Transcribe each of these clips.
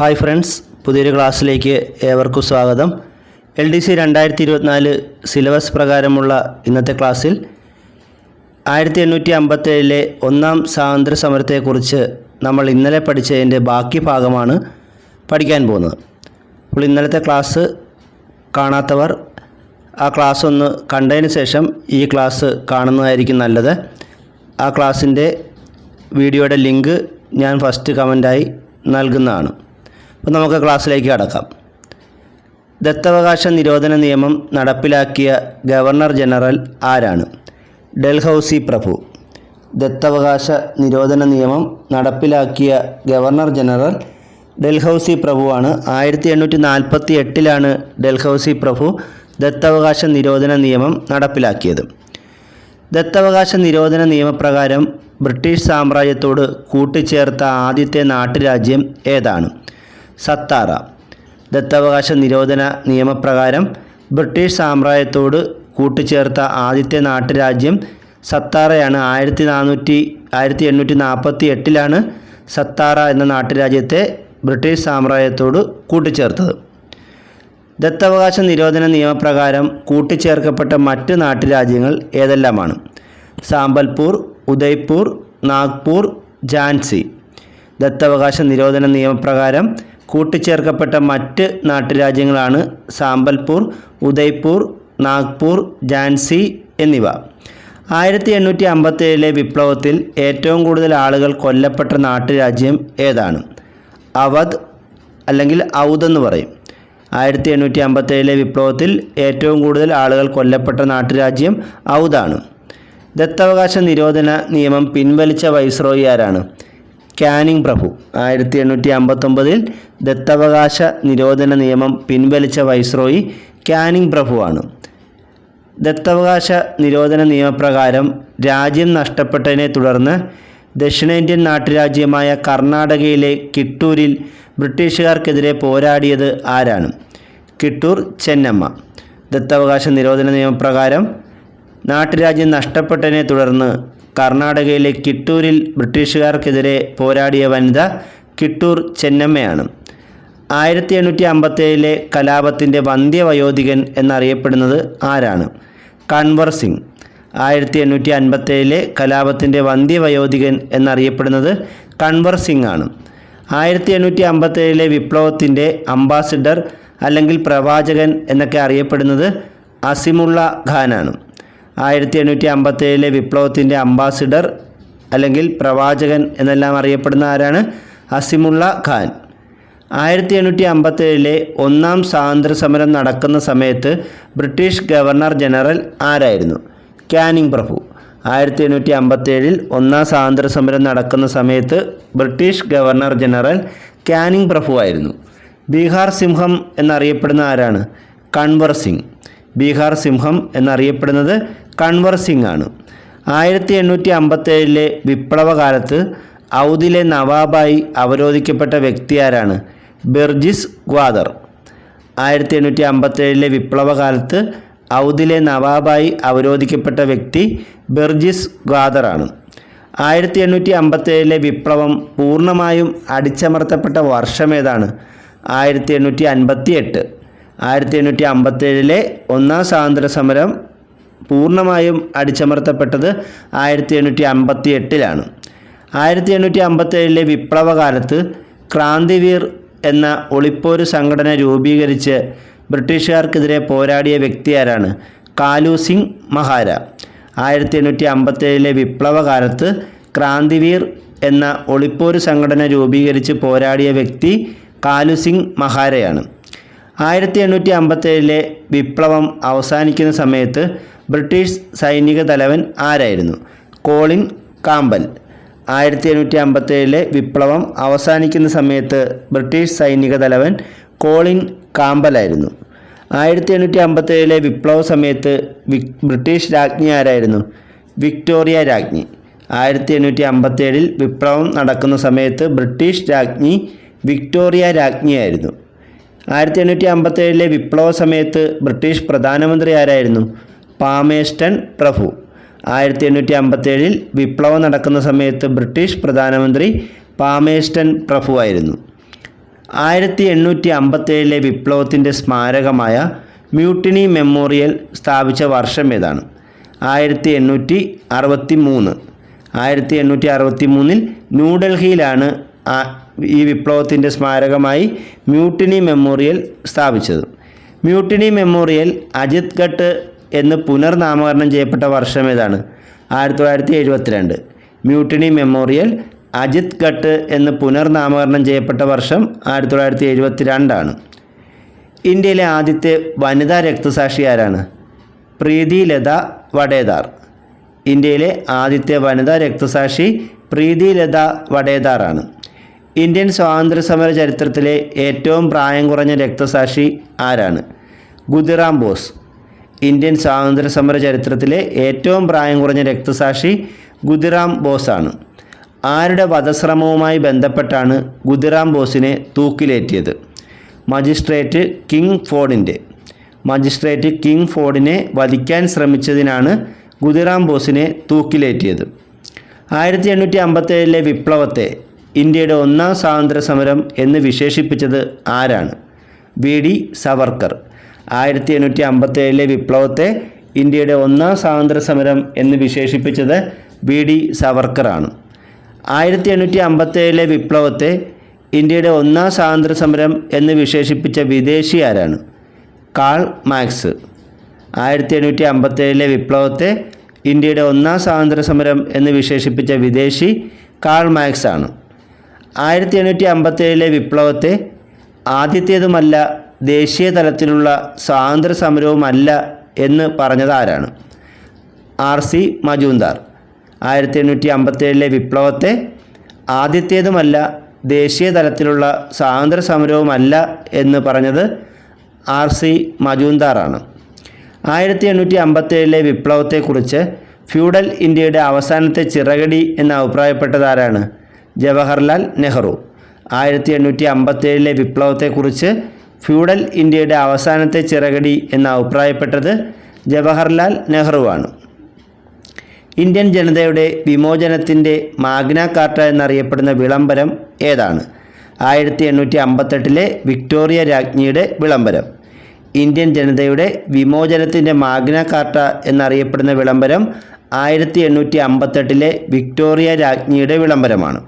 Hi friends പുതിയൊരു ക്ലാസ്സിലേക്ക് ഏവർക്കും സ്വാഗതം. എൽ ഡി സി രണ്ടായിരത്തി ഇരുപത്തിനാല് സിലബസ് പ്രകാരമുള്ള ഇന്നത്തെ ക്ലാസ്സിൽ ആയിരത്തി എണ്ണൂറ്റി അമ്പത്തേഴിലെ ഒന്നാം സ്വാതന്ത്ര്യ സമരത്തെക്കുറിച്ച് നമ്മൾ ഇന്നലെ പഠിച്ചതിന്റെ ബാക്കി ഭാഗമാണ് പഠിക്കാൻ പോകുന്നത്. അപ്പോൾ ഇന്നലത്തെ ക്ലാസ് കാണാത്തവർ ആ ക്ലാസ് ഒന്ന് കണ്ടതിന് ശേഷം ഈ ക്ലാസ് കാണുന്നതായിരിക്കും നല്ലത്. ആ ക്ലാസ്സിന്റെ വീഡിയോയുടെ ലിങ്ക് ഞാൻ ഫസ്റ്റ് കമന്റായി നൽകുന്നതാണ്. അപ്പോൾ നമുക്ക് ക്ലാസ്സിലേക്ക് കടക്കാം. ദത്തവകാശ നിരോധന നിയമം നടപ്പിലാക്കിയ ഗവർണർ ജനറൽ ആരാണ്? ഡൽഹൌസി പ്രഭു. ദത്തവകാശ നിരോധന നിയമം നടപ്പിലാക്കിയ ഗവർണർ ജനറൽ ഡൽഹൌസി പ്രഭുവാണ്. ആയിരത്തി എണ്ണൂറ്റി നാൽപ്പത്തി എട്ടിലാണ് ഡൽഹൌസി പ്രഭു ദത്തവകാശ നിരോധന നിയമം നടപ്പിലാക്കിയത്. ദത്തവകാശ നിരോധന നിയമപ്രകാരം ബ്രിട്ടീഷ് സാമ്രാജ്യത്തോട് കൂട്ടിച്ചേർത്ത ആദ്യത്തെ നാട്ടുരാജ്യം ഏതാണ്? സത്താറ. ദത്തവകാശ നിരോധന നിയമപ്രകാരം ബ്രിട്ടീഷ് സാമ്രാജ്യത്തോട് കൂട്ടിച്ചേർത്ത ആദ്യത്തെ നാട്ടുരാജ്യം സത്താറയാണ്. ആയിരത്തി നാനൂറ്റി ആയിരത്തി എണ്ണൂറ്റി നാൽപ്പത്തി എട്ടിലാണ് സത്താറ എന്ന നാട്ടുരാജ്യത്തെ ബ്രിട്ടീഷ് സാമ്രാജ്യത്തോട് കൂട്ടിച്ചേർത്തത് ദത്തവകാശ നിരോധന നിയമപ്രകാരം കൂട്ടിച്ചേർക്കപ്പെട്ട മറ്റ് നാട്ടുരാജ്യങ്ങൾ ഏതെല്ലാമാണ്? സാമ്പൽപൂർ ഉദയ്പൂർ നാഗ്പൂർ ജാൻസി. ദത്തവകാശ നിരോധന നിയമപ്രകാരം കൂട്ടിച്ചേർക്കപ്പെട്ട മറ്റ് നാട്ടുരാജ്യങ്ങളാണ് സാമ്പൽപൂർ ഉദയ്പൂർ നാഗ്പൂർ ഝാൻസി എന്നിവ. ആയിരത്തി എണ്ണൂറ്റി അമ്പത്തേഴിലെ വിപ്ലവത്തിൽ ഏറ്റവും കൂടുതൽ ആളുകൾ കൊല്ലപ്പെട്ട നാട്ടുരാജ്യം ഏതാണ്? അവധ് അല്ലെങ്കിൽ ഔദ് എന്ന് പറയും. ആയിരത്തി എണ്ണൂറ്റി അമ്പത്തേഴിലെ വിപ്ലവത്തിൽ ഏറ്റവും കൂടുതൽ ആളുകൾ കൊല്ലപ്പെട്ട നാട്ടുരാജ്യം ഔദാണ്. ദത്തവകാശ നിരോധന നിയമം പിൻവലിച്ച വൈസ്രോയി ആരാണ്? കാനിങ് പ്രഭു. ആയിരത്തി എണ്ണൂറ്റി അമ്പത്തൊമ്പതിൽ ദത്തവകാശ നിരോധന നിയമം പിൻവലിച്ച വൈസ്രോയി കാനിങ് പ്രഭുവാണ്. ദത്തവകാശ നിരോധന നിയമപ്രകാരം രാജ്യം നഷ്ടപ്പെട്ടതിനെ തുടർന്ന് ദക്ഷിണേന്ത്യൻ നാട്ടുരാജ്യമായ കർണാടകയിലെ കിട്ടൂരിൽ ബ്രിട്ടീഷുകാർക്കെതിരെ പോരാടിയത് ആരാണ്? കിട്ടൂർ ചെന്നമ്മ. ദത്തവകാശ നിരോധന നിയമപ്രകാരം നാട്ടുരാജ്യം നഷ്ടപ്പെട്ടതിനെ തുടർന്ന് കർണാടകയിലെ കിട്ടൂരിൽ ബ്രിട്ടീഷുകാർക്കെതിരെ പോരാടിയ വനിത കിട്ടൂർ ചെന്നമ്മയാണ്. ആയിരത്തി എണ്ണൂറ്റി അമ്പത്തേഴിലെ കലാപത്തിന്റെ വന്ധ്യവയോധികൻ എന്നറിയപ്പെടുന്നത് ആരാണ്? കൺവർ സിംഗ്. ആയിരത്തി എണ്ണൂറ്റി അൻപത്തേഴിലെ കലാപത്തിന്റെ വന്ധ്യവയോധികൻ എന്നറിയപ്പെടുന്നത് കൺവർ സിംഗ് ആണ് ആയിരത്തി എണ്ണൂറ്റി അമ്പത്തേഴിലെ വിപ്ലവത്തിന്റെ അംബാസിഡർ അല്ലെങ്കിൽ പ്രവാചകൻ എന്നൊക്കെ അറിയപ്പെടുന്നത് അസിമുള്ള ഖാനാണ്. ആയിരത്തി എണ്ണൂറ്റി അമ്പത്തേഴിലെ വിപ്ലവത്തിന്റെ അംബാസിഡർ അല്ലെങ്കിൽ പ്രവാചകൻ എന്നെല്ലാം അറിയപ്പെടുന്ന ആരാണ്? അസിമുള്ള ഖാൻ. ആയിരത്തി എണ്ണൂറ്റി അമ്പത്തേഴിലെ ഒന്നാം സ്വാതന്ത്ര്യ സമരം നടക്കുന്ന സമയത്ത് ബ്രിട്ടീഷ് ഗവർണർ ജനറൽ ആരായിരുന്നു? കാനിങ് പ്രഭു. ആയിരത്തി എണ്ണൂറ്റി അമ്പത്തേഴിൽ ഒന്നാം സ്വാതന്ത്ര്യ സമരം നടക്കുന്ന സമയത്ത് ബ്രിട്ടീഷ് ഗവർണർ ജനറൽ കാനിങ് പ്രഭു ആയിരുന്നു. ബീഹാർ സിംഹം എന്നറിയപ്പെടുന്ന ആരാണ്? കൺവർ സിംഗ്. ബീഹാർ സിംഹം എന്നറിയപ്പെടുന്നത് കൺവർ സിംഗ് ആണ്. ആയിരത്തി എണ്ണൂറ്റി അമ്പത്തേഴിലെ വിപ്ലവകാലത്ത് ഔദിലെ നവാബായി അവരോധിക്കപ്പെട്ട വ്യക്തി ആരാണ്? ബെർജിസ് ഗ്വാദർ. ആയിരത്തി എണ്ണൂറ്റി അമ്പത്തേഴിലെ വിപ്ലവകാലത്ത് ഔദിലെ നവാബായി അവരോധിക്കപ്പെട്ട വ്യക്തി ബെർജിസ് ഗ്വാദറാണ് ആയിരത്തി എണ്ണൂറ്റി അമ്പത്തേഴിലെ വിപ്ലവം പൂർണമായും അടിച്ചമർത്തപ്പെട്ട വർഷം ഏതാണ്? ആയിരത്തി എണ്ണൂറ്റി അൻപത്തി എട്ട് ആയിരത്തി എണ്ണൂറ്റി അമ്പത്തേഴിലെ ഒന്നാം സ്വാതന്ത്ര്യ സമരം പൂർണമായും അടിച്ചമർത്തപ്പെട്ടത് ആയിരത്തി എണ്ണൂറ്റി അമ്പത്തി എട്ടിലാണ് ആയിരത്തി എണ്ണൂറ്റി അമ്പത്തേഴിലെ വിപ്ലവകാലത്ത് ക്രാന്തിവീർ എന്ന ഒളിപ്പോര് സംഘടന രൂപീകരിച്ച് ബ്രിട്ടീഷുകാർക്കെതിരെ പോരാടിയ വ്യക്തി ആരാണ് കാലു സിംഗ് മഹാര. ആയിരത്തി എണ്ണൂറ്റി അമ്പത്തേഴിലെ വിപ്ലവകാലത്ത് ക്രാന്തിവീർ എന്ന ഒളിപ്പോര് സംഘടന രൂപീകരിച്ച് പോരാടിയ വ്യക്തി കാലു സിംഗ് മഹാരയാണ്. ആയിരത്തി എണ്ണൂറ്റി അമ്പത്തേഴിലെ വിപ്ലവം അവസാനിക്കുന്ന സമയത്ത് ബ്രിട്ടീഷ് സൈനിക തലവൻ ആരായിരുന്നു? Colin Campbell. ആയിരത്തി എണ്ണൂറ്റി അമ്പത്തേഴിലെ വിപ്ലവം അവസാനിക്കുന്ന സമയത്ത് ബ്രിട്ടീഷ് സൈനിക തലവൻ കോളിൻ കാമ്പലായിരുന്നു. ആയിരത്തി എണ്ണൂറ്റി അമ്പത്തേഴിലെ വിപ്ലവ സമയത്ത് ബ്രിട്ടീഷ് രാജ്ഞി ആരായിരുന്നു? വിക്ടോറിയ രാജ്ഞി. ആയിരത്തി എണ്ണൂറ്റി അമ്പത്തേഴിൽ വിപ്ലവം നടക്കുന്ന സമയത്ത് ബ്രിട്ടീഷ് രാജ്ഞി വിക്ടോറിയ രാജ്ഞിയായിരുന്നു. ആയിരത്തി എണ്ണൂറ്റി അമ്പത്തേഴിലെ വിപ്ലവ സമയത്ത് ബ്രിട്ടീഷ് പ്രധാനമന്ത്രി ആരായിരുന്നു? പാമേസ്റ്റൺ പ്രഭു. ആയിരത്തി എണ്ണൂറ്റി അമ്പത്തേഴിൽ വിപ്ലവം നടക്കുന്ന സമയത്ത് ബ്രിട്ടീഷ് പ്രധാനമന്ത്രി പാമേസ്റ്റൺ പ്രഭു ആയിരുന്നു. ആയിരത്തി എണ്ണൂറ്റി അമ്പത്തേഴിലെ വിപ്ലവത്തിന്റെ സ്മാരകമായ മ്യൂട്ടിനി മെമ്മോറിയൽ സ്ഥാപിച്ച വർഷം ഏതാണ്? ആയിരത്തി എണ്ണൂറ്റി അറുപത്തി മൂന്ന് ആയിരത്തി എണ്ണൂറ്റി അറുപത്തി മൂന്നിൽ ന്യൂഡൽഹിയിലാണ് ഈ വിപ്ലവത്തിന്റെ സ്മാരകമായി മ്യൂട്ടിനി മെമ്മോറിയൽ സ്ഥാപിച്ചത്. മ്യൂട്ടിനി മെമ്മോറിയൽ അജിത് ഘട്ട് എന്ന് പുനർനാമകരണം ചെയ്യപ്പെട്ട വർഷം ഏതാണ്? ആയിരത്തി തൊള്ളായിരത്തി എഴുപത്തിരണ്ട് മ്യൂട്ടിനി മെമ്മോറിയൽ അജിത് ഘട്ട് എന്ന് പുനർനാമകരണം ചെയ്യപ്പെട്ട വർഷം ആയിരത്തി തൊള്ളായിരത്തി എഴുപത്തി രണ്ടാണ് ഇന്ത്യയിലെ ആദ്യത്തെ വനിതാ രക്തസാക്ഷി ആരാണ്? പ്രീതി ലത വഡേദാർ ഇന്ത്യയിലെ ആദ്യത്തെ വനിതാ രക്തസാക്ഷി പ്രീതി ലത വഡേദാറാണ് ഇന്ത്യൻ സ്വാതന്ത്ര്യ സമര ചരിത്രത്തിലെ ഏറ്റവും പ്രായം കുറഞ്ഞ രക്തസാക്ഷി ആരാണ്? ഗുദിറാം ബോസ്. ഇന്ത്യൻ സ്വാതന്ത്ര്യ സമര ചരിത്രത്തിലെ ഏറ്റവും പ്രായം കുറഞ്ഞ രക്തസാക്ഷി ഗുദിറാം ബോസാണ്. ആരുടെ വധശ്രമവുമായി ബന്ധപ്പെട്ടാണ് ഗുദിറാം ബോസിനെ തൂക്കിലേറ്റിയത്? മജിസ്ട്രേറ്റ് കിങ് ഫോർഡിന്റെ. മജിസ്ട്രേറ്റ് കിങ് ഫോർഡിനെ വധിക്കാൻ ശ്രമിച്ചതിനാണ് ഗുദിറാം ബോസിനെ തൂക്കിലേറ്റിയത്. ആയിരത്തി എണ്ണൂറ്റി അമ്പത്തേഴിലെ വിപ്ലവത്തെ ഇന്ത്യയുടെ ഒന്നാം സ്വാതന്ത്ര്യ സമരം എന്ന് വിശേഷിപ്പിച്ചത് ആരാണ്? വി. ഡി. സവർക്കർ. ആയിരത്തി എണ്ണൂറ്റി അമ്പത്തേഴിലെ വിപ്ലവത്തെ ഇന്ത്യയുടെ ഒന്നാം സ്വാതന്ത്ര്യ സമരം എന്ന് വിശേഷിപ്പിച്ചത് വി ഡി സവർക്കറാണ്. ആയിരത്തി എണ്ണൂറ്റി അമ്പത്തേഴിലെ വിപ്ലവത്തെ ഇന്ത്യയുടെ ഒന്നാം സ്വാതന്ത്ര്യ സമരം എന്ന് വിശേഷിപ്പിച്ച വിദേശി ആരാണ്? Karl Marx. ആയിരത്തി എണ്ണൂറ്റി അമ്പത്തേഴിലെ വിപ്ലവത്തെ ഇന്ത്യയുടെ ഒന്നാം സ്വാതന്ത്ര്യ സമരം എന്ന് വിശേഷിപ്പിച്ച വിദേശി കാൾ മാക്സ് ആണ്. ആയിരത്തി എണ്ണൂറ്റി അമ്പത്തേഴിലെ വിപ്ലവത്തെ ആദ്യത്തേതുമല്ല ദേശീയ തലത്തിലുള്ള സ്വാതന്ത്ര്യ സമരവുമല്ല എന്ന് പറഞ്ഞത് ആരാണ് ആർ സി മജൂന്ദാർ ആയിരത്തി എണ്ണൂറ്റി അമ്പത്തേഴിലെ വിപ്ലവത്തെ ആദ്യത്തേതുമല്ല ദേശീയ തലത്തിലുള്ള സ്വാതന്ത്ര്യ സമരവുമല്ല എന്ന് പറഞ്ഞത് ആർ സി മജൂന്ദാറാണ് ആയിരത്തി എണ്ണൂറ്റി അമ്പത്തേഴിലെ വിപ്ലവത്തെക്കുറിച്ച് ഫ്യൂഡൽ ഇന്ത്യയുടെ അവസാനത്തെ ചിറകടി എന്ന് അഭിപ്രായപ്പെട്ടത് ആരാണ് ജവഹർലാൽ നെഹ്റു. ആയിരത്തി എണ്ണൂറ്റി അമ്പത്തേഴിലെ വിപ്ലവത്തെക്കുറിച്ച് ഫ്യൂഡൽ ഇന്ത്യയുടെ അവസാനത്തെ ചിറകടി എന്ന് അഭിപ്രായപ്പെട്ടത് ജവഹർലാൽ നെഹ്റുവാണ്. ഇന്ത്യൻ ജനതയുടെ വിമോചനത്തിന്റെ മാഗ്ന കാർട്ട എന്നറിയപ്പെടുന്ന വിളംബരം ഏതാണ്? ആയിരത്തി എണ്ണൂറ്റി അമ്പത്തെട്ടിലെ വിക്ടോറിയ രാജ്ഞിയുടെ വിളംബരം. ഇന്ത്യൻ ജനതയുടെ വിമോചനത്തിന്റെ മാഗ്ന കാർട്ട എന്നറിയപ്പെടുന്ന വിളംബരം ആയിരത്തി എണ്ണൂറ്റി അമ്പത്തെട്ടിലെ വിക്ടോറിയ രാജ്ഞിയുടെ വിളംബരമാണ്.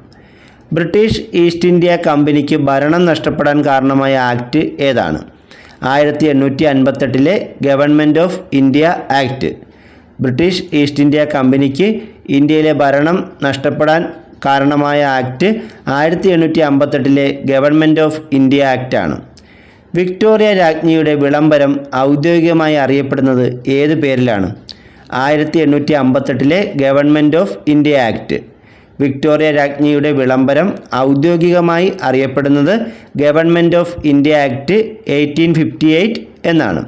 ബ്രിട്ടീഷ് ഈസ്റ്റ് ഇന്ത്യ കമ്പനിക്ക് ഭരണം നഷ്ടപ്പെടാൻ കാരണമായ ആക്ട് ഏതാണ്? ആയിരത്തി എണ്ണൂറ്റി അൻപത്തെട്ടിലെ government of India act. British East India കമ്പനിക്ക് ഇന്ത്യയിലെ ഭരണം നഷ്ടപ്പെടാൻ കാരണമായ ആക്ട് ആയിരത്തി എണ്ണൂറ്റി അമ്പത്തെട്ടിലെ ഗവൺമെന്റ് ഓഫ് ഇന്ത്യ ആക്റ്റാണ് വിക്ടോറിയ രാജ്ഞിയുടെ വിളംബരം ഔദ്യോഗികമായി അറിയപ്പെടുന്നത് ഏത് പേരിലാണ്? ആയിരത്തി എണ്ണൂറ്റി അമ്പത്തെട്ടിലെ government of India act. Victoria രാജ്ഞിയുടെ വിളംബരം ഔദ്യോഗികമായി അറിയപ്പെടുന്നത് government of India act eighteen fifty eight എന്നാണ്.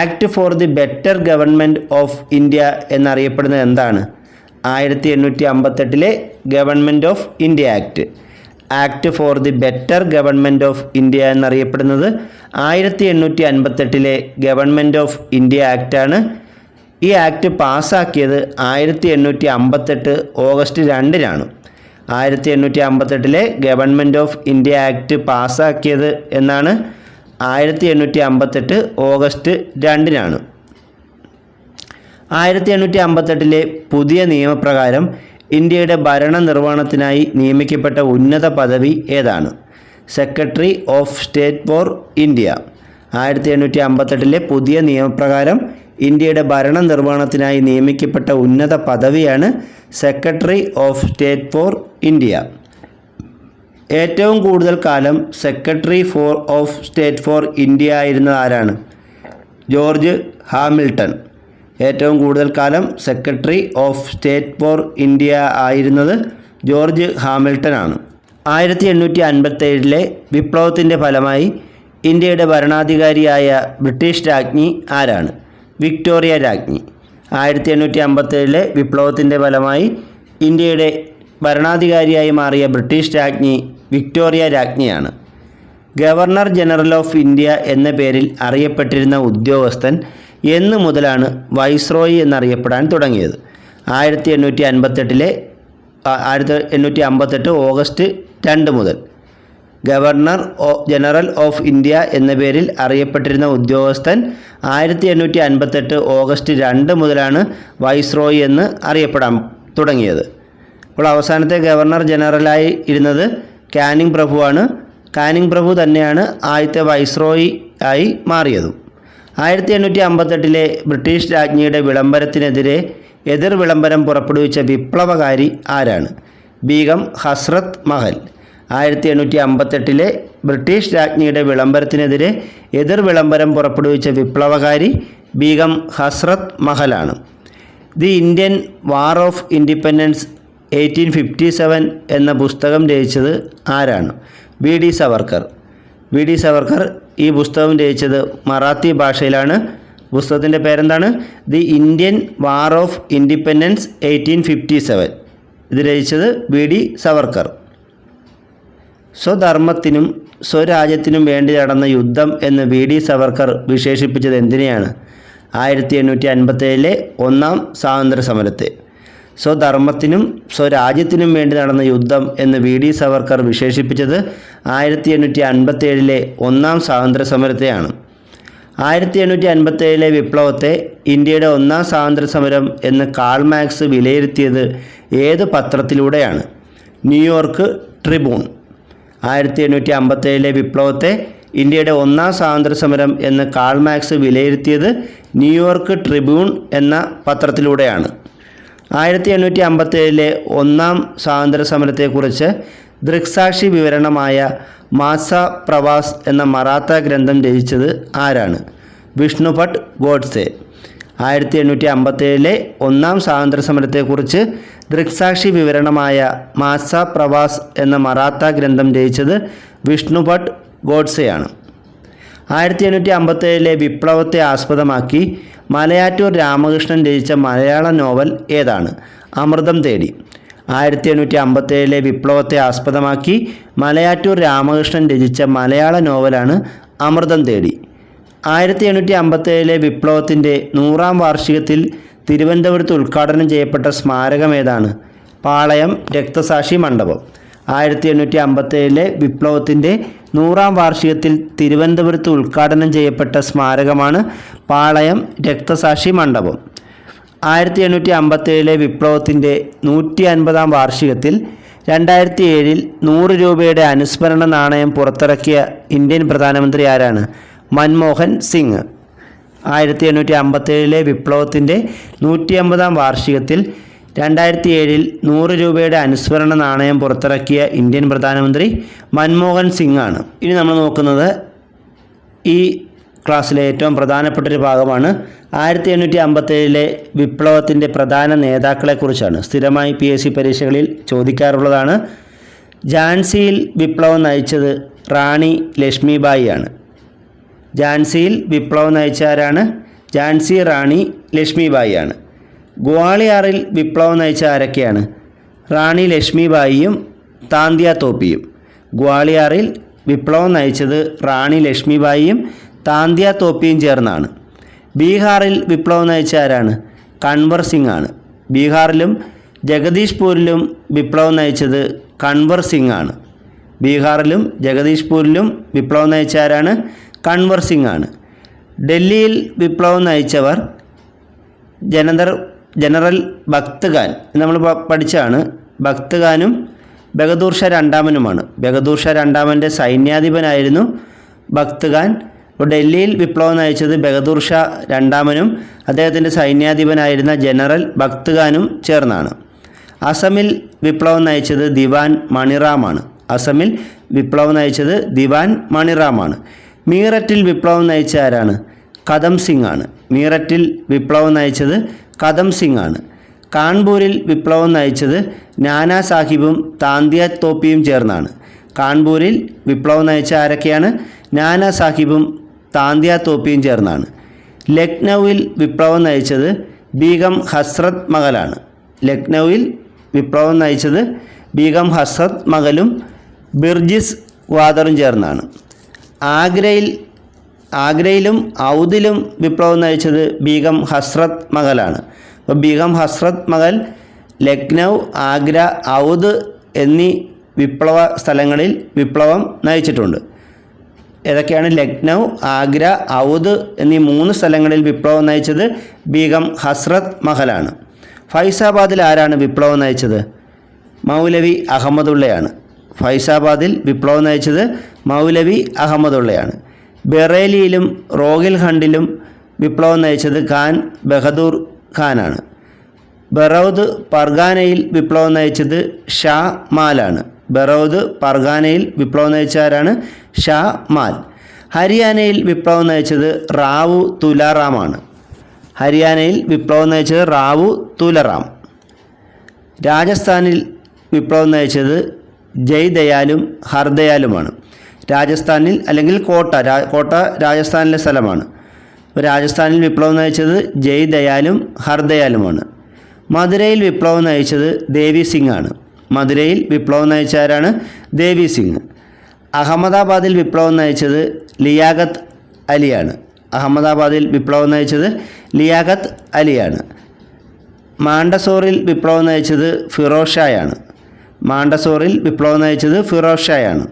Act for the better government of India എന്നറിയപ്പെടുന്നത് എന്താണ്? ആയിരത്തി എണ്ണൂറ്റി അമ്പത്തെട്ടിലെ government of India act. Act for the Better Government of India എന്നറിയപ്പെടുന്നത് ആയിരത്തി എണ്ണൂറ്റി അൻപത്തെട്ടിലെ ഗവൺമെന്റ് ഓഫ് ഇന്ത്യ ആക്റ്റാണ് ഈ ആക്ട് പാസ്സാക്കിയത് ആയിരത്തി എണ്ണൂറ്റി അമ്പത്തെട്ട് ഓഗസ്റ്റ് രണ്ടിനാണ്. ആയിരത്തി എണ്ണൂറ്റി അമ്പത്തെട്ടിലെ ഗവൺമെന്റ് ഓഫ് ഇന്ത്യ ആക്ട് പാസ്സാക്കിയത് എന്നാണ് ആയിരത്തി എണ്ണൂറ്റി അമ്പത്തെട്ട് ഓഗസ്റ്റ് രണ്ടിനാണ്. ആയിരത്തി എണ്ണൂറ്റി അമ്പത്തെട്ടിലെ പുതിയ നിയമപ്രകാരം ഇന്ത്യയുടെ ഭരണ നിർവഹണത്തിനായി നിയമിക്കപ്പെട്ട ഉന്നത പദവി ഏതാണ്? Secretary of state for India. ആയിരത്തി എണ്ണൂറ്റി അമ്പത്തെട്ടിലെ പുതിയ നിയമപ്രകാരം ഇന്ത്യയുടെ ഭരണ നിർവഹണത്തിനായി നിയമിക്കപ്പെട്ട ഉന്നത പദവിയാണ് secretary of state for India. ഏറ്റവും കൂടുതൽ കാലം secretary for of state for India ആയിരുന്ന ആരാണ്? George Hamilton. ഏറ്റവും കൂടുതൽ കാലം secretary of state for India ആയിരുന്നത് ജോർജ് ഹാമിൽട്ടൺ ആണ്. ആയിരത്തി എണ്ണൂറ്റി അൻപത്തേഴിലെ വിപ്ലവത്തിന്റെ ഫലമായി ഇന്ത്യയുടെ ഭരണാധികാരിയായ ബ്രിട്ടീഷ് രാജ്ഞി ആരാണ്? വിക്ടോറിയ രാജ്ഞി. ആയിരത്തി എണ്ണൂറ്റി അമ്പത്തേഴിലെ വിപ്ലവത്തിന്റെ ഫലമായി ഇന്ത്യയുടെ ഭരണാധികാരിയായി മാറിയ ബ്രിട്ടീഷ് രാജ്ഞി വിക്ടോറിയ രാജ്ഞിയാണ്. ഗവർണർ ജനറൽ ഓഫ് ഇന്ത്യ എന്ന പേരിൽ അറിയപ്പെട്ടിരുന്ന ഉദ്യോഗസ്ഥൻ എന്ന് മുതലാണ് വൈസ്രോയി എന്നറിയപ്പെടാൻ തുടങ്ങിയത്. ആയിരത്തി എണ്ണൂറ്റി അൻപത്തെട്ടിലെ ആയിരത്തി എണ്ണൂറ്റി അമ്പത്തെട്ട് ഓഗസ്റ്റ് രണ്ട് മുതൽ ഗവർണർ ജനറൽ ഓഫ് ഇന്ത്യ എന്ന പേരിൽ അറിയപ്പെട്ടിരുന്ന ഉദ്യോഗസ്ഥൻ ആയിരത്തി എണ്ണൂറ്റി അൻപത്തെട്ട് ഓഗസ്റ്റ് രണ്ട് മുതലാണ് വൈസ്രോയി എന്ന് അറിയപ്പെടാൻ തുടങ്ങിയത്. അപ്പോൾ അവസാനത്തെ ഗവർണർ ജനറലായി ഇരുന്നത് കാനിങ് പ്രഭുവാണ്. കാനിങ് പ്രഭു തന്നെയാണ് ആദ്യത്തെ വൈസ്രോയി ആയി മാറിയതും. ആയിരത്തി എണ്ണൂറ്റി അമ്പത്തെട്ടിലെ ബ്രിട്ടീഷ് രാജ്ഞിയുടെ വിളംബരത്തിനെതിരെ എതിർ വിളംബരം പുറപ്പെടുവിച്ച വിപ്ലവകാരി ആരാണ്? ബീഗം ഹസ്രത് മഹൽ. ആയിരത്തി എണ്ണൂറ്റി അമ്പത്തെട്ടിലെ ബ്രിട്ടീഷ് രാജ്ഞിയുടെ വിളംബരത്തിനെതിരെ എതിർ വിളംബരം പുറപ്പെടുവിച്ച വിപ്ലവകാരി Begum Hazrat മഹലാണ്. The Indian war of independence eighteen fifty seven എന്ന പുസ്തകം രചിച്ചത് ആരാണ്? V D Savarkar. V D Savarkar ഈ പുസ്തകം രചിച്ചത് മറാത്തി ഭാഷയിലാണ്. പുസ്തകത്തിന്റെ പേരെന്താണ്? The Indian war of independence eighteen fifty seven. ഇത് രചിച്ചത് വി ഡി സവർക്കർ. സ്വധർമ്മത്തിനും സ്വരാജ്യത്തിനും വേണ്ടി നടന്ന യുദ്ധം എന്ന് വി ഡി സവർക്കർ വിശേഷിപ്പിച്ചത് എന്തിനെയാണ്? ആയിരത്തി എണ്ണൂറ്റി അൻപത്തേഴിലെ ഒന്നാം സ്വാതന്ത്ര്യ സമരത്തെ സ്വധർമ്മത്തിനും സ്വരാജ്യത്തിനും വേണ്ടി നടന്ന യുദ്ധം എന്ന് വി ഡി സവർക്കർ വിശേഷിപ്പിച്ചത് ആയിരത്തി എണ്ണൂറ്റി അൻപത്തേഴിലെ ഒന്നാം സ്വാതന്ത്ര്യ സമരത്തെയാണ് ആയിരത്തി എണ്ണൂറ്റി അൻപത്തേഴിലെ വിപ്ലവത്തെ ഇന്ത്യയുടെ ഒന്നാം സ്വാതന്ത്ര്യ സമരം എന്ന് കാൾ മാക്സ് വിലയിരുത്തിയത് ഏത് പത്രത്തിലൂടെയാണ്? ന്യൂയോർക്ക് ട്രിബൂൺ ആയിരത്തി എണ്ണൂറ്റി അമ്പത്തേഴിലെ വിപ്ലവത്തെ ഇന്ത്യയുടെ ഒന്നാം സ്വാതന്ത്ര്യ സമരം എന്ന് കാൾമാക്സ് വിലയിരുത്തിയത് ന്യൂയോർക്ക് ട്രിബ്യൂൺ എന്ന പത്രത്തിലൂടെയാണ്. ആയിരത്തി എണ്ണൂറ്റി അമ്പത്തേഴിലെ ഒന്നാം സ്വാതന്ത്ര്യ സമരത്തെക്കുറിച്ച് ദൃക്സാക്ഷി വിവരണമായ മാസ പ്രവാസ് എന്ന മറാത്ത ഗ്രന്ഥം രചിച്ചത് ആരാണ്? വിഷ്ണുഭട്ട് ഗോഡ്സെ. ആയിരത്തി എണ്ണൂറ്റി അമ്പത്തേഴിലെ ഒന്നാം സ്വാതന്ത്ര്യ സമരത്തെക്കുറിച്ച് ദൃക്സാക്ഷി വിവരണമായ മാസ പ്രവാസ് എന്ന മറാത്ത ഗ്രന്ഥം രചിച്ചത് വിഷ്ണുഭട്ട് ഗോഡ്സെയാണ്. ആയിരത്തി എണ്ണൂറ്റി അമ്പത്തേഴിലെ വിപ്ലവത്തെ ആസ്പദമാക്കി മലയാറ്റൂർ രാമകൃഷ്ണൻ രചിച്ച മലയാള നോവൽ ഏതാണ്? അമൃതം തേടി. ആയിരത്തി എണ്ണൂറ്റി അമ്പത്തേഴിലെ വിപ്ലവത്തെ ആസ്പദമാക്കി മലയാറ്റൂർ രാമകൃഷ്ണൻ രചിച്ച മലയാള നോവലാണ് അമൃതം തേടി. ആയിരത്തി എണ്ണൂറ്റി അമ്പത്തേഴിലെ വിപ്ലവത്തിന്റെ നൂറാം വാർഷികത്തിൽ തിരുവനന്തപുരത്ത് ഉദ്ഘാടനം ചെയ്യപ്പെട്ട സ്മാരകം ഏതാണ്? പാളയം രക്തസാക്ഷി മണ്ഡപം. ആയിരത്തി എണ്ണൂറ്റി അമ്പത്തേഴിലെ വിപ്ലവത്തിന്റെ നൂറാം വാർഷികത്തിൽ തിരുവനന്തപുരത്ത് ഉദ്ഘാടനം ചെയ്യപ്പെട്ട സ്മാരകമാണ് പാളയം രക്തസാക്ഷി മണ്ഡപം. ആയിരത്തി എണ്ണൂറ്റി അമ്പത്തേഴിലെ വിപ്ലവത്തിന്റെ നൂറ്റി അൻപതാം വാർഷികത്തിൽ രണ്ടായിരത്തി ഏഴിൽ നൂറ് രൂപയുടെ അനുസ്മരണ നാണയം പുറത്തിറക്കിയ ഇന്ത്യൻ പ്രധാനമന്ത്രി ആരാണ്? മൻമോഹൻ സിംഗ്. ആയിരത്തി എണ്ണൂറ്റി അമ്പത്തേഴിലെ വിപ്ലവത്തിന്റെ നൂറ്റി അമ്പതാം വാർഷികത്തിൽ രണ്ടായിരത്തി ഏഴിൽ നൂറ് രൂപയുടെ അനുസ്മരണ നാണയം പുറത്തിറക്കിയ ഇന്ത്യൻ പ്രധാനമന്ത്രി മൻമോഹൻ സിംഗ് ആണ് ഇനി നമ്മൾ നോക്കുന്നത് ഈ ക്ലാസ്സിലെ ഏറ്റവും പ്രധാനപ്പെട്ട ഒരു ഭാഗമാണ്. ആയിരത്തി എണ്ണൂറ്റി അമ്പത്തേഴിലെ വിപ്ലവത്തിന്റെ പ്രധാന നേതാക്കളെക്കുറിച്ചാണ് സ്ഥിരമായി പി എസ് സി പരീക്ഷകളിൽ ചോദിക്കാറുള്ളതാണ്. ഝാൻസിയിൽ വിപ്ലവം നയിച്ചത് റാണി ലക്ഷ്മിബായി ആണ് ഝാൻസിയിൽ വിപ്ലവം നയിച്ച ആരാണ്? ഝാൻസി റാണി ലക്ഷ്മിബായിയാണ് ഗ്വാളിയാറിൽ വിപ്ലവം നയിച്ച ആരൊക്കെയാണ്? റാണി ലക്ഷ്മിബായിയും താന്തിയ തോപ്പിയും. ഗ്വാളിയാറിൽ വിപ്ലവം നയിച്ചത് റാണി ലക്ഷ്മിബായിയും താന്തിയ തോപ്പിയും ചേർന്നാണ്. ബീഹാറിൽ വിപ്ലവം നയിച്ച ആരാണ്? കൺവർ സിംഗ് ആണ്. ബീഹാറിലും ജഗദീഷ്പൂരിലും വിപ്ലവം നയിച്ചത് കൺവർ സിംഗ് ആണ്. ബീഹാറിലും ജഗദീഷ്പൂരിലും വിപ്ലവം നയിച്ച ആരാണ്? കൺവർ സിംഗ് ആണ് ഡൽഹിയിൽ വിപ്ലവം നയിച്ചവർ ജനതർ ജനറൽ ഭക്ത് ഖാൻ നമ്മൾ പഠിച്ചാണ് ഭക്ത് ഖാനും ബഹദൂർ ഷാ രണ്ടാമനുമാണ്. ബഹദൂർ ഷാ രണ്ടാമന്റെ സൈന്യാധിപനായിരുന്നു ഭക്ത് ഖാൻ അപ്പോൾ ഡൽഹിയിൽ വിപ്ലവം നയിച്ചത് ബഹദൂർ ഷാ രണ്ടാമനും അദ്ദേഹത്തിന്റെ സൈന്യാധിപനായിരുന്ന ജനറൽ ഭക്ത് ഖാനും ചേർന്നാണ്. അസമിൽ വിപ്ലവം നയിച്ചത് ദിവാൻ മണിറാമാണ്. അസമിൽ വിപ്ലവം നയിച്ചത് ദിവാൻ മണിറാമാണ്. മീററ്റിൽ വിപ്ലവം നയിച്ച ആരാണ്? കദം സിംഗ് ആണ്. മീററ്റിൽ വിപ്ലവം നയിച്ചത് കദം സിംഗ് ആണ്. കാൺപൂരിൽ വിപ്ലവം നയിച്ചത് നാനാ സാഹിബും താന്തിയ തോപ്പിയും ചേർന്നാണ്. കാൺപൂരിൽ വിപ്ലവം നയിച്ച ആരൊക്കെയാണ്? നാനാ സാഹിബും താന്തിയ തോപ്പിയും ചേർന്നാണ്. ലക്നൌവിൽ വിപ്ലവം നയിച്ചത് ബീഗം ഹസ്രത് മകലാണ്. ലക്നൌവിൽ വിപ്ലവം നയിച്ചത് ബീഗം ഹസ്രത് മകലും ബിർജിസ് വാദറും ചേർന്നാണ്. ആഗ്രയിൽ ആഗ്രയിലും ഔദിലും വിപ്ലവം നയിച്ചത് ബീഗം ഹസ്രത് മഹലാണ്. അപ്പോൾ ബീഗം ഹസ്രത് മഹൽ ലക്നൗ ആഗ്ര ഔദ് എന്നീ വിപ്ലവ സ്ഥലങ്ങളിൽ വിപ്ലവം നയിച്ചിട്ടുണ്ട്. ഏതൊക്കെയാണ്? ലക്നൗ ആഗ്ര ഔദ് എന്നീ മൂന്ന് സ്ഥലങ്ങളിൽ വിപ്ലവം നയിച്ചത് ബീഗം ഹസ്രത് മഹലാണ്. ഫൈസാബാദിൽ ആരാണ് വിപ്ലവം നയിച്ചത്? മൗലവി അഹമ്മദുള്ളയാണ് ഫൈസാബാദിൽ വിപ്ലവം നയിച്ചത് മൗലവി അഹമ്മദുള്ളയാണ്. ബറേലിയിലും റോഗിൽ ഹണ്ടിലും വിപ്ലവം നയിച്ചത് ഖാൻ ബഹദൂർ ഖാനാണ്. ബറൗദ് പർഗാനയിൽ വിപ്ലവം നയിച്ചത് ഷാ മാലാണ്. ബറൗദ് പർഗാനയിൽ വിപ്ലവം നയിച്ച ആരാണ്? ഷാ മാൽ. ഹരിയാനയിൽ വിപ്ലവം നയിച്ചത് റാവു തുലാറാമാണ്. ഹരിയാനയിൽ വിപ്ലവം നയിച്ചത് റാവു തുലറാം. രാജസ്ഥാനിൽ വിപ്ലവം നയിച്ചത് ജയ് ദയാലും ഹർദയാലുമാണ്. രാജസ്ഥാനിൽ അല്ലെങ്കിൽ കോട്ട കോട്ട രാജസ്ഥാനിലെ സ്ഥലമാണ്. രാജസ്ഥാനിൽ വിപ്ലവം നയിച്ചത് ജയ് ദയാലും ഹർദയാലുമാണ്. മധുരയിൽ വിപ്ലവം നയിച്ചത് ദേവി സിംഗ് ആണ് മധുരയിൽ വിപ്ലവം നയിച്ച ആരാണ്? ദേവി സിംഗ്. അഹമ്മദാബാദിൽ വിപ്ലവം നയിച്ചത് ലിയാഖത്ത് അലിയാണ്. അഹമ്മദാബാദിൽ വിപ്ലവം നയിച്ചത് ലിയാഖത്ത് അലിയാണ്. മാണ്ടസോറിൽ വിപ്ലവം നയിച്ചത് ഫിറോസ് ഷായാണ്. മാണ്ടസോറിൽ വിപ്ലവം നയിച്ചത് ഫിറോസ് ഷായാണ്.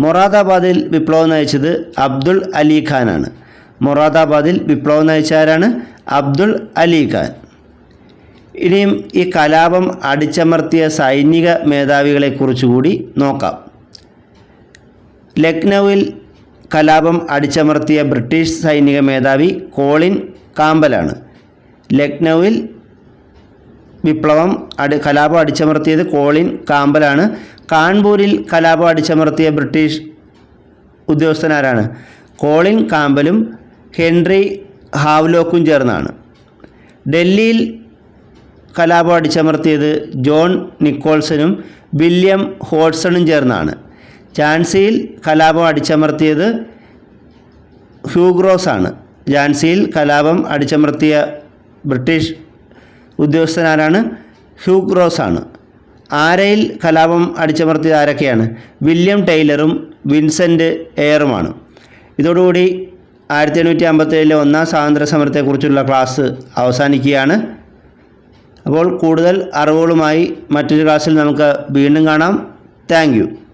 മൊറാദാബാദിൽ വിപ്ലവം നയിച്ചത് അബ്ദുൾ അലി ഖാനാണ്. മൊറാദാബാദിൽ വിപ്ലവം നയിച്ച ആരാണ്? അബ്ദുൾ അലി ഖാൻ. ഇനിയും ഈ കലാപം അടിച്ചമർത്തിയ സൈനിക മേധാവികളെക്കുറിച്ച് കൂടി നോക്കാം. ലക്നൌവിൽ കലാപം അടിച്ചമർത്തിയ ബ്രിട്ടീഷ് സൈനിക മേധാവി കോളിൻ കാമ്പലാണ്. ലക്നൌവിൽ വിപ്ലവം അടി കലാപം അടിച്ചമർത്തിയത് കോളിൻ കാമ്പലാണ്. കാൺപൂരിൽ കലാപം അടിച്ചമർത്തിയ ബ്രിട്ടീഷ് ഉദ്യോഗസ്ഥനാരാണ്. കോളിൻ കാമ്പലും ഹെൻറി ഹാവ്ലോക്കും ചേർന്നാണ്. ഡൽഹിയിൽ കലാപം അടിച്ചമർത്തിയത് ജോൺ നിക്കോൾസനും വില്യം ഹോഡ്സണും ചേർന്നാണ്. ഝാൻസിയിൽ കലാപം അടിച്ചമർത്തിയത് ഹ്യൂഗ്രോസാണ് ആണ് ഝാൻസിയിൽ കലാപം അടിച്ചമർത്തിയ ബ്രിട്ടീഷ് ഉദ്യോഗസ്ഥനാരാണ് ഹ്യൂഗ്രോസ് ആണ്. ആരയിൽ കലാപം അടിച്ചമർത്തിയത് ആരൊക്കെയാണ്? വില്യം ടൈലറും വിൻസെന്റ് എയറുമാണ്. ഇതോടുകൂടി ആയിരത്തി എണ്ണൂറ്റി അമ്പത്തേഴിലെ ഒന്നാം സ്വാതന്ത്ര്യ സമരത്തെക്കുറിച്ചുള്ള ക്ലാസ് അവസാനിക്കുകയാണ്. അപ്പോൾ കൂടുതൽ അറിവുകളുമായി മറ്റൊരു ക്ലാസ്സിൽ നമുക്ക് വീണ്ടും കാണാം. താങ്ക്